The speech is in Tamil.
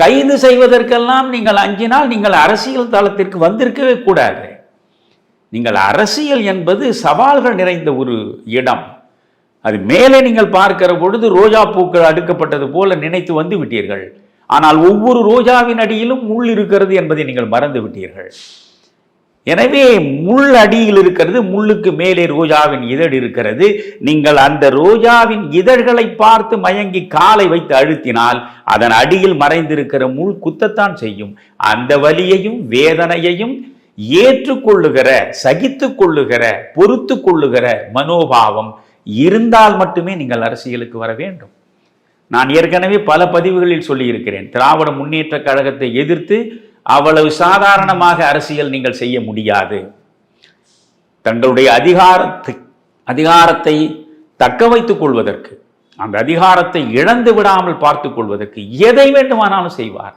கைது செய்வதற்கெல்லாம் நீங்கள் அஞ்சினால் நீங்கள் அரசியல் தளத்திற்கு வந்திருக்கவே கூடாது. நீங்கள் அரசியல் என்பது சவால்கள் நிறைந்த ஒரு இடம். அது மேலே நீங்கள் பார்க்கிற பொழுது ரோஜா பூக்கள் அடுக்கப்பட்டது போல நினைத்து வந்து விட்டீர்கள். ஆனால் ஒவ்வொரு ரோஜாவின் அடியிலும் முள் இருக்கிறது என்பதை நீங்கள் மறந்து விட்டீர்கள். எனவே முள் அடியில் இருக்கிறது முள்ளுக்கு மேலே ரோஜாவின் இதழ் இருக்கிறது. நீங்கள் அந்த ரோஜாவின் இதழ்களை பார்த்து மயங்கி காலை வைத்து அழுத்தினால் அதன் அடியில் மறைந்திருக்கிற முள் குத்தத்தான் செய்யும். அந்த வலியையும் வேதனையையும் ஏற்றுக்கொள்ளுகிற சகித்து கொள்ளுகிற பொறுத்து கொள்ளுகிற மனோபாவம் இருந்தால் மட்டுமே நீங்கள் அரசியலுக்கு வர வேண்டும். நான் ஏற்கனவே பல பதிவுகளில் சொல்லியிருக்கிறேன். திராவிட முன்னேற்ற கழகத்தை எதிர்த்து அவ்வளவு சாதாரணமாக அரசியல் நீங்கள் செய்ய முடியாது. தங்களுடைய அதிகாரத்தை அதிகாரத்தை தக்க வைத்துக் கொள்வதற்கு அந்த அதிகாரத்தை இழந்து விடாமல் பார்த்துக் கொள்வதற்கு எதை வேண்டுமானாலும் செய்வார்.